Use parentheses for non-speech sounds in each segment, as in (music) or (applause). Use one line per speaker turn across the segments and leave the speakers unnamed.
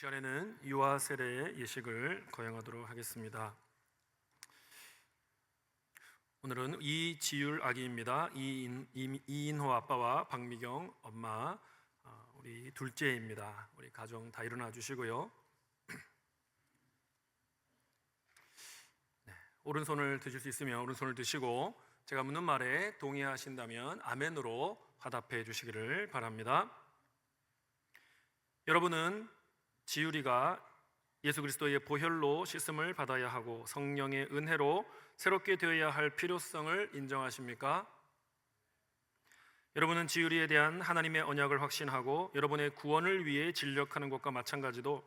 시간에는 유아 세례의 예식을 거행하도록 하겠습니다. 오늘은 이지율 아기입니다. 이인, 이- 이인호 아빠와 박미경 엄마, 아, 우리 둘째입니다. 우리 가정 다 일어나 주시고요. 네, 오른손을 드실 수 있으면 오른손을 드시고 제가 묻는 말에 동의하신다면 아멘으로 화답해 주시기를 바랍니다. 여러분은 지율이가 예수 그리스도의 보혈로 씻음을 받아야 하고 성령의 은혜로 새롭게 되어야 할 필요성을 인정하십니까? 여러분은 지율이에 대한 하나님의 언약을 확신하고 여러분의 구원을 위해 진력하는 것과 마찬가지도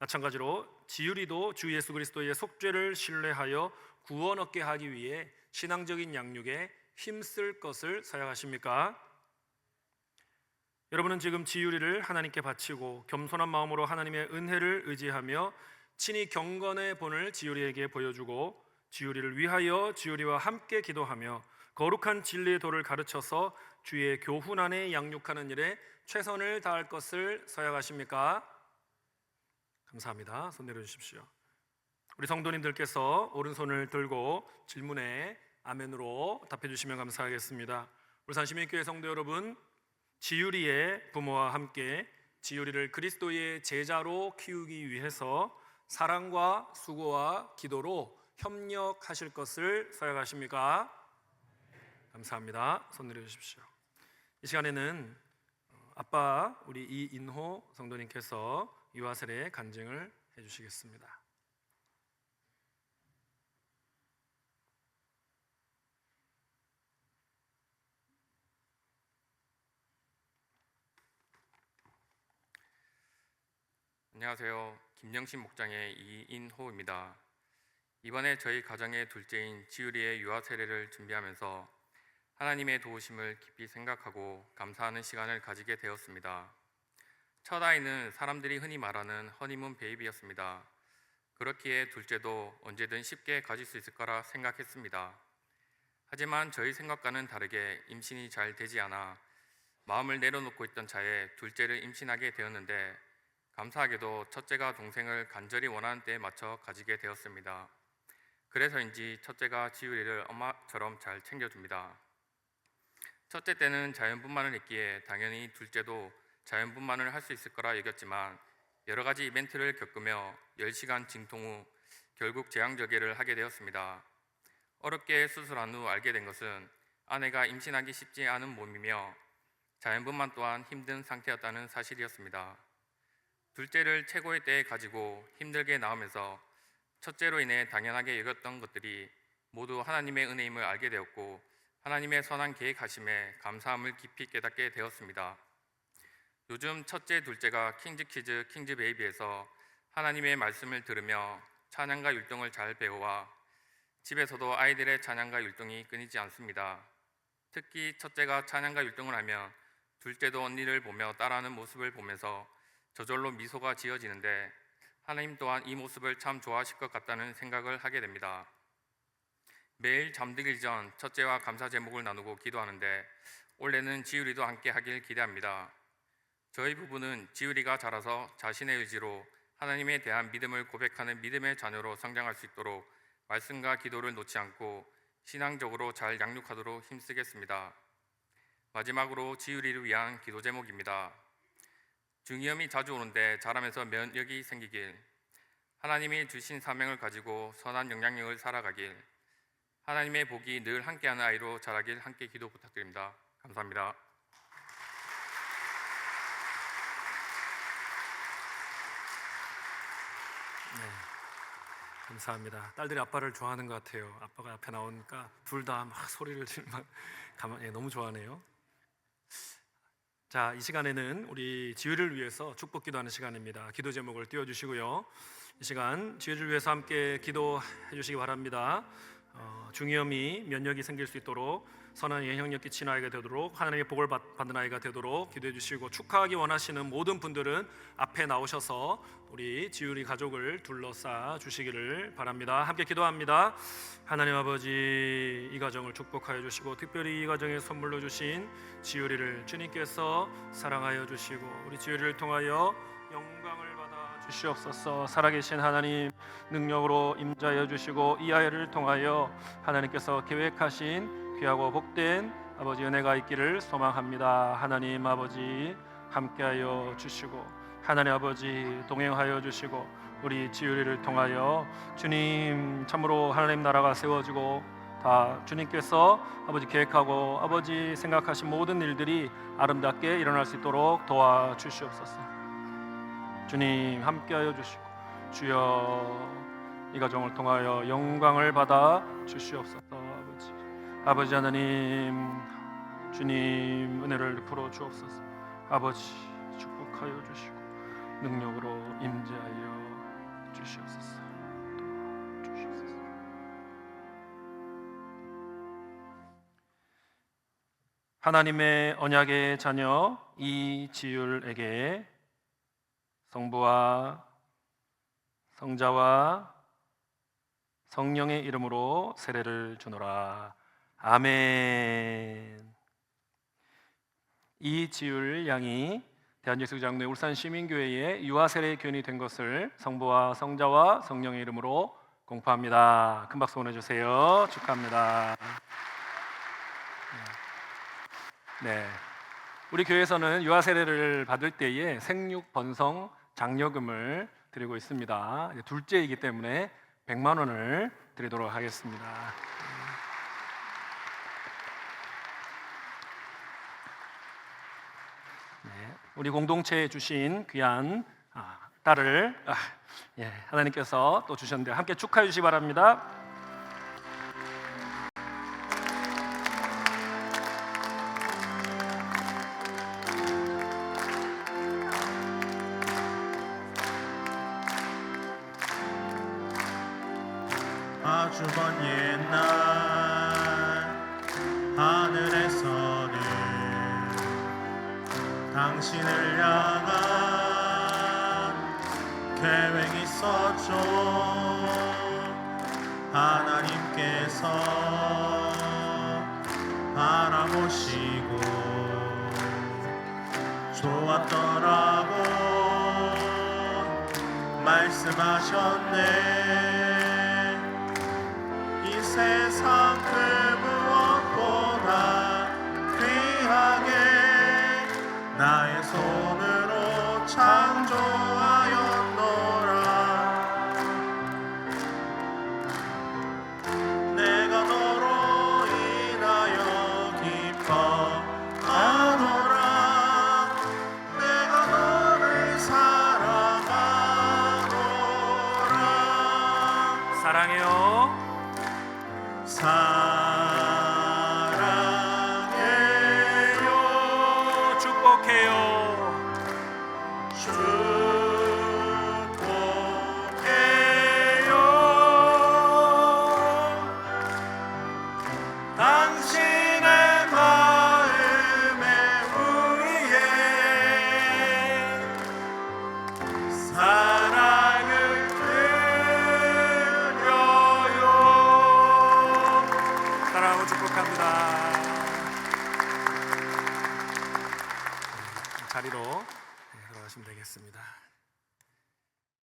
마찬가지로 지율이도 주 예수 그리스도의 속죄를 신뢰하여 구원 얻게 하기 위해 신앙적인 양육에 힘쓸 것을 사양하십니까? 여러분은 지금 지유리를 하나님께 바치고 겸손한 마음으로 하나님의 은혜를 의지하며 친히 경건의 본을 지유리에게 보여주고 지유리를 위하여 지유리와 함께 기도하며 거룩한 진리의 도를 가르쳐서 주의 교훈 안에 양육하는 일에 최선을 다할 것을 서약하십니까? 감사합니다. 손 내려주십시오. 우리 성도님들께서 오른손을 들고 질문에 아멘으로 답해 주시면 감사하겠습니다. 울산 시민교회 성도 여러분, 지유리의 부모와 함께 지유리를 그리스도의 제자로 키우기 위해서 사랑과 수고와 기도로 협력하실 것을 서약하십니까? 감사합니다. 손 내려 주십시오. 이 시간에는 어, 아빠 우리 이인호 성도님께서 유아세례 간증을 해 주시겠습니다.
안녕하세요. 김영신 목장의 이인호입니다. 이번에 저희 가정의 둘째인 지율이의 유아 세례를 준비하면서 하나님의 도우심을 깊이 생각하고 감사하는 시간을 가지게 되었습니다. 첫 아이는 사람들이 흔히 말하는 허니문 베이비였습니다. 그렇기에 둘째도 언제든 쉽게 가질 수 있을 거라 생각했습니다. 하지만 저희 생각과는 다르게 임신이 잘 되지 않아 마음을 내려놓고 있던 차에 둘째를 임신하게 되었는데 감사하게도 첫째가 동생을 간절히 원하는 때에 맞춰 가지게 되었습니다. 그래서인지 첫째가 지율이를 엄마처럼 잘 챙겨줍니다. 첫째 때는 자연분만을 했기에 당연히 둘째도 자연분만을 할 수 있을 거라 여겼지만 여러 가지 이벤트를 겪으며 10시간 진통 후 결국 제왕절개를 하게 되었습니다. 어렵게 수술한 후 알게 된 것은 아내가 임신하기 쉽지 않은 몸이며 자연분만 또한 힘든 상태였다는 사실이었습니다. 둘째를 최고의 때에 가지고 힘들게 낳으면서 첫째로 인해 당연하게 여겼던 것들이 모두 하나님의 은혜임을 알게 되었고 하나님의 선한 계획하심에 감사함을 깊이 깨닫게 되었습니다. 요즘 첫째, 둘째가 킹즈 키즈, 킹즈 베이비에서 하나님의 말씀을 들으며 찬양과 율동을 잘 배워와 집에서도 아이들의 찬양과 율동이 끊이지 않습니다. 특히 첫째가 찬양과 율동을 하면 둘째도 언니를 보며 따라하는 모습을 보면서 저절로 미소가 지어지는데 하나님 또한 이 모습을 참 좋아하실 것 같다는 생각을 하게 됩니다. 매일 잠들기 전 첫째와 감사 제목을 나누고 기도하는데 올해는 지율이도 함께 하길 기대합니다. 저희 부부는 지율이가 자라서 자신의 의지로 하나님에 대한 믿음을 고백하는 믿음의 자녀로 성장할 수 있도록 말씀과 기도를 놓지 않고 신앙적으로 잘 양육하도록 힘쓰겠습니다. 마지막으로 지율이를 위한 기도 제목입니다. 중이염이 자주 오는데 자라면서 면역이 생기길 하나님이 주신 사명을 가지고 선한 영향력을 살아가길 하나님의 복이 늘 함께하는 아이로 자라길 함께 기도 부탁드립니다. 감사합니다.
네, 감사합니다. 딸들이 아빠를 좋아하는 것 같아요. 아빠가 앞에 나오니까 둘 다 막 소리를 지르면 (laughs) 가만, 예, 너무 좋아하네요. 자, 이 시간에는 우리 지유를 위해서 축복 기도하는 시간입니다. 기도 제목을 띄워 주시고요. 이 시간 지유를 위해서 함께 기도해 주시기 바랍니다. 어, 중이염이 면역이 생길 수 있도록 선한 영향력 끼친 아이가 되도록 하나님의 복을 받- 받는 아이가 되도록 기도해 주시고 축하하기 원하시는 모든 분들은 앞에 나오셔서 우리 지유리 가족을 둘러싸 주시기를 바랍니다. 함께 기도합니다. 하나님 아버지 이 가정을 축복하여 주시고 특별히 이 가정에 선물로 주신 지유리를 주님께서 사랑하여 주시고 우리 지유리를 통하여 영광을 주시옵소서. 살아계신 하나님 능력으로 임자여 주시고 이 아이를 통하여 하나님께서 계획하신 귀하고 복된 아버지 은혜가 있기를 소망합니다. 하나님 아버지 함께하여 주시고 하나님 아버지 동행하여 주시고 우리 지유리를 통하여 주님 참으로 하나님 나라가 세워지고 다 주님께서 아버지 계획하고 아버지 생각하신 모든 일들이 아름답게 일어날 수 있도록 도와 주시옵소서. 주님 함께하여 주시고 주여 이 가정을 통하여 영광을 받아 주시옵소서 아버지. 아버지 하나님 주님 은혜를 풀어 주옵소서. 아버지 축복하여 주시고 능력으로 임재하여 주시옵소서 주시옵소서. 하나님의 언약의 자녀 이지율에게 성부와 성자와 성령의 이름으로 세례를 주노라. 아멘. 이지율 양이 대한예수 장로회 울산 시민교회의 유아 세례 교인이 된 것을 성부와 성자와 성령의 이름으로 공포합니다. 큰 박수 보내주세요. 축하합니다. 네. 우리 교회에서는 유아 세례를 받을 때에 생육 번성 장려금을 드리고 있습니다. 둘째이기 때문에 100만 원을 드리도록 하겠습니다. 네, 우리 공동체에 주신 귀한 아, 딸을 아, 예, 하나님께서 또 주셨는데 함께 축하해 주시기 바랍니다.
옛날 하늘에서는 당신을 향한 계획이 있었죠. 하나님께서 바라보시고 좋았더라고 말씀하셨네
축